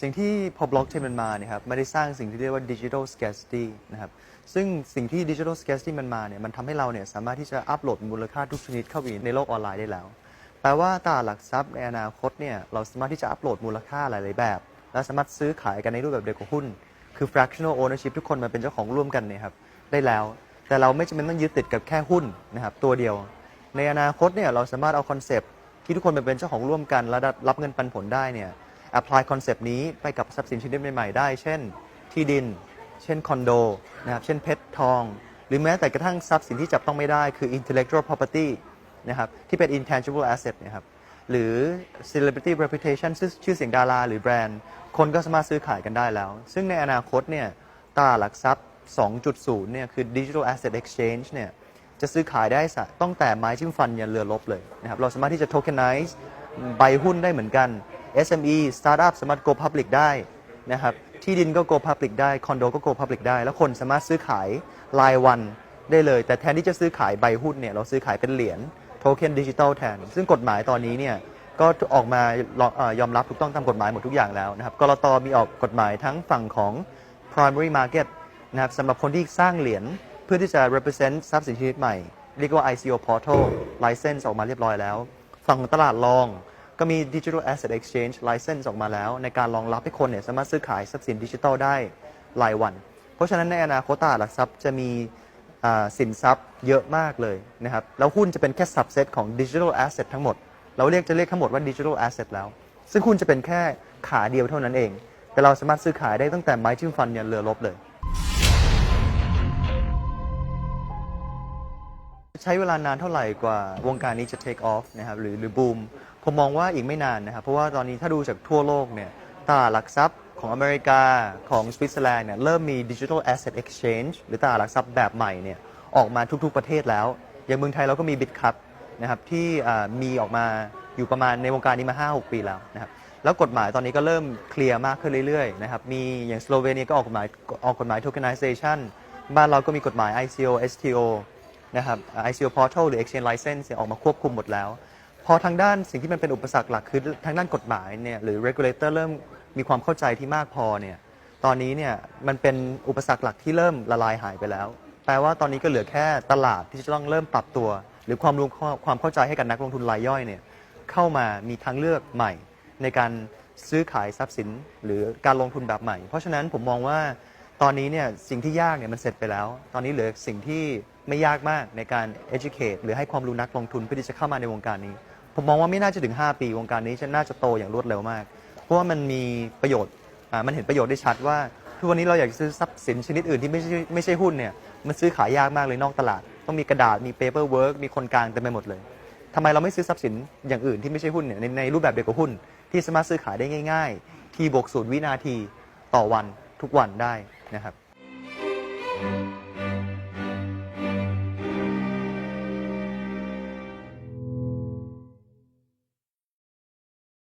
สิ่งที่พอบล็อกเชนมันมาเนี่ยครับไม่ได้สร้างสิ่งที่เรียกว่าดิจิทัลส a r c i t y นะครับซึ่งสิ่งที่ดิจิทัลส a r c i t y มันมาเนี่ยมันทำให้เราเนี่ยสามารถที่จะอัปโหลดมูลค่าทุกชนิดเข้าไปในโลกออนไลน์ได้แล้ว แปลว่าตลาดหลักทรัพย์ในอนาคตเนี่ยเราสามารถที่จะอัปโหลดมูลค่าหลาย ๆ แบบ และสามารถซื้อขายกันในรูปแบบเดียวกับหุ้น คือ fractional ownership ทุกคนมาเป็นเจ้าของร่วมกันเนี่ยครับได้แล้ว แต่เราไม่จำเป็นต้องยึดติดกับแค่หุ้นนะครับตัวเดียว ในอนาคตเนี่ยเราสามารถเอาคอนเซปต์ที่ทุกคนมาเป็นเจ้าของร่วมกันและรับเงินปันผลได้เนี่ย apply คอนเซปต์นี้ไปกับทรัพย์สินชนิดใหม่ๆได้ เช่น ที่ดิน เช่นคอนโดนะครับเช่นเพชรทอง หรือแม้แต่กระทั่งทรัพย์สินที่จับต้องไม่ได้คือ intellectual property นะครับที่เป็น intangible asset นะครับหรือ celebrity reputation ชื่อชื่อเสียงดารา หรือแบรนด์ คนก็สามารถซื้อขายกันได้แล้ว ซึ่งในอนาคตเนี่ยตลาดหลักทรัพย์ 2.0 เนี่ยคือ digital asset exchange เนี่ยจะซื้อขายได้ตั้งแต่ไม้จิ้มฟันยันเรือลบเลยนะครับเราสามารถที่จะ tokenize ใบหุ้นได้เหมือนกัน SME startup สามารถ go public ได้นะครับที่ดินก็ go public ได้ คอนโดก็ go public ได้ แล้วคนสามารถซื้อขายรายวันได้เลย แต่แทนที่จะซื้อขายใบหุ้นเนี่ยเราซื้อขายเป็นเหรียญโทเค็นดิจิตอลแทน ซึ่งกฎหมายตอนนี้เนี่ยก็ออกมายอมรับถูกต้องตามกฎหมายหมดทุกอย่างแล้วนะครับกรตมีออกกฎหมายทั้งฝั่งของ primary market นะครับสำหรับคนที่สร้างเหรียญเพื่อที่จะ represent ทรัพย์สินชนิดใหม่ เรียกว่า ICO portal license ออกมาเรียบร้อยแล้ว ฝั่งของตลาดรอง ก็มี Digital Asset Exchange License ออกมาแล้ว ในการรองรับให้คนเนี่ยสามารถซื้อขายทรัพย์สินดิจิทัลได้รายวัน เพราะฉะนั้นในอนาคตตลาดหลักทรัพย์จะมีสินทรัพย์เยอะมากเลยนะครับ แล้วหุ้นจะเป็นแค่ subset ของ Digital Asset ทั้งหมด เราเรียกจะเรียกทั้งหมดว่า Digital Asset แล้ว ซึ่งหุ้นจะเป็นแค่ขาเดียวเท่านั้นเอง แต่เราสามารถซื้อขายได้ตั้งแต่ไม้จิ้มฟันยันเรือรบเลย ใช้เวลานานเท่าไหร่กว่าวงการนี้จะ take off นะครับหรือหรือบูม ผมมองว่าอีกไม่นานนะครับ เพราะว่าตอนนี้ถ้าดูจากทั่วโลกเนี่ยตลาดหลักทรัพย์ของอเมริกาของสวิตเซอร์แลนด์เนี่ยเริ่มมี digital asset exchange หรือตลาดหลักทรัพย์แบบใหม่เนี่ยออกมาทุกๆประเทศแล้ว อย่างเมืองไทยเราก็มี BitCup นะครับที่มีออกมาอยู่ประมาณในวงการนี้มา 5-6 ปีแล้วนะครับแล้วกฎหมายตอนนี้ก็เริ่มเคลียร์มากขึ้นเรื่อยๆนะครับมีอย่างสโลเวเนียก็ออกกฎหมายออกกฎหมาย tokenization บ้านเราก็มีกฎหมาย ICO STO นะครับ ICO Portal หรือ Exchange License ออกมาควบคุมหมดแล้ว พอทางด้านสิ่งที่มันเป็นอุปสรรคหลักคือทางด้านกฎหมายเนี่ยหรือ regulator เริ่มมีความเข้าใจที่มากพอเนี่ยตอนนี้เนี่ยมันเป็นอุปสรรคหลักที่เริ่มละลายหายไปแล้ว แปลว่าตอนนี้ก็เหลือแค่ตลาดที่จะต้องเริ่มปรับตัว หรือความรู้ความเข้าใจให้กับนักลงทุนรายย่อยเนี่ยเข้ามามีทางเลือกใหม่ ในการซื้อขายทรัพย์สินหรือการลงทุนแบบใหม่ เพราะฉะนั้นผมมองว่าตอนนี้เนี่ยสิ่งที่ยากเนี่ยมันเสร็จไปแล้ว ตอนนี้เหลือสิ่งที่ไม่ยากมากในการ educate หรือให้ความรู้นักลงทุนเพื่อที่จะเข้ามาในวงการนี้ ผมมองว่าไม่น่าจะถึง 5 ปีวงการนี้จะน่าจะโตอย่างรวดเร็วมาก เพราะว่ามันมีประโยชน์อ่ามันเห็นประโยชน์ได้ชัดว่าทุกวันนี้เราอยากจะซื้อทรัพย์สินชนิดอื่นที่ไม่ใช่ไม่ใช่หุ้นเนี่ยมันซื้อขายยากมากเลยนอกตลาด ต้องมีกระดาษมี paperwork มีคนกลางเต็มไปหมดเลยทำไมเราไม่ซื้อทรัพย์สินอย่างอื่นที่ไม่ใช่หุ้นเนี่ยในในรูปแบบเดียวกับหุ้น ที่สามารถซื้อขายได้ง่าย ๆ ทีบวกศูนย์วินาทีต่อวันทุกวันได้นะครับ